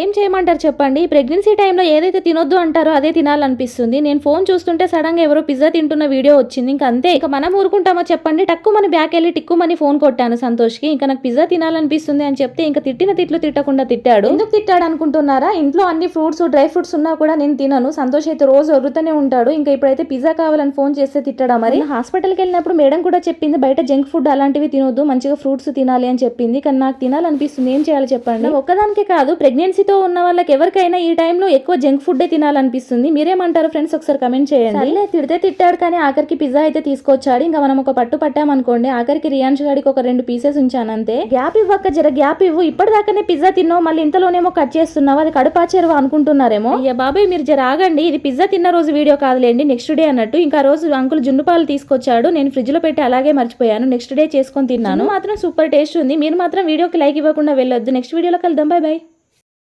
ఏం చేయమంటారు చెప్పండి? ప్రెగ్నెన్సీ టైంలో ఏదైతే తినొద్దు అంటారో అదే తినాలనిపిస్తుంది. నేను ఫోన్ చూస్తుంటే సడన్గా ఎవరో పిజ్జా తింటున్న వీడియో వచ్చింది. ఇంకా అంతే. ఇక మనం ఊరుకుంటామో చెప్పండి? టక్కు మని బ్యాక్ వెళ్ళి టిక్కుమని ఫోన్ కొట్టాను సంతోష్కి. ఇంకా నాకు పిజ్జా తినాలనిపిస్తుంది అని చెప్తే ఇంకా తిట్టిన తిట్లు తిట్టకుండా తిట్టాడు. ఎందుకు తిట్టాడు అనుకుంటున్నారా? ఇంట్లో అన్ని ఫ్రూట్స్ డ్రై ఫ్రూట్స్ ఉన్నా కూడా నేను తినను. సంతోష్ అయితే రోజు వరుతూనే ఉంటాడు. ఇంకా ఇప్పుడైతే పిజ్జా కావాలని ఫోన్ చేస్తే తిట్టడా మరి? హాస్పిటల్కి వెళ్ళినప్పుడు మేడం కూడా చెప్పింది బయట జంక్ ఫుడ్ అలాంటివి తినొద్దు మంచిగా ఫ్రూట్స్ తినాలి అని చెప్పింది. కానీ నాకు తినాలనిపిస్తుంది. ఏం చేయాలి చెప్పండి? ఒక్కదానికే కాదు ప్రెగ్నెన్సీ ప్రెగ్నెన్సీతో ఉన్న వాళ్ళకి ఎవరికైనా ఈ టైంలో ఎక్కువ జంక్ ఫుడ్ తినాలనిపిస్తుంది. మీరేమంటారు ఫ్రెండ్స్? ఒకసారి కమెంట్ చేయండి. సర్లే తిడితే తిట్టాడు కానీ ఆఖరికి పిజ్జా అయితే తీసుకొచ్చాడు. ఇంకా మనం ఒక పట్టు పట్టామనుకోండి ఆఖరికి రియాన్స్ గాడికి ఒక రెండు పీసెస్ ఉంచాను అంతే గ్యాప్ ఇవ్వక జర గ్యాప్ ఇవ్వు. ఇప్పటిదాకానే పిజ్జా తిన్నావు. మళ్ళీ ఇంతలోనేమో కట్ చేస్తున్నావు. అది కడుపాచేరువా అనుకుంటున్నారేమో? అయ్యా బాబాయ్ మీరు జర ఆగండి. ఇది పిజ్జా తిన్న రోజు వీడియో కాదులేండి. నెక్స్ట్ డే అన్నట్టు. ఇంకా రోజు అంకుల్ జున్ను పాలు తీసుకొచ్చాడు. నేను ఫ్రిడ్జ్లో పెట్టి అలాగే మర్చిపోయాను. నెక్స్ట్ డే చేసుకొని తిన్నాను. మాత్రం సూపర్ టేస్ట్ ఉంది. మీరు మాత్రం వీడియోకి లైక్ ఇవ్వకుండా వెళ్ళొద్దు. నెక్స్ట్ వీడియోలో కలుద్దాం. Bye bye.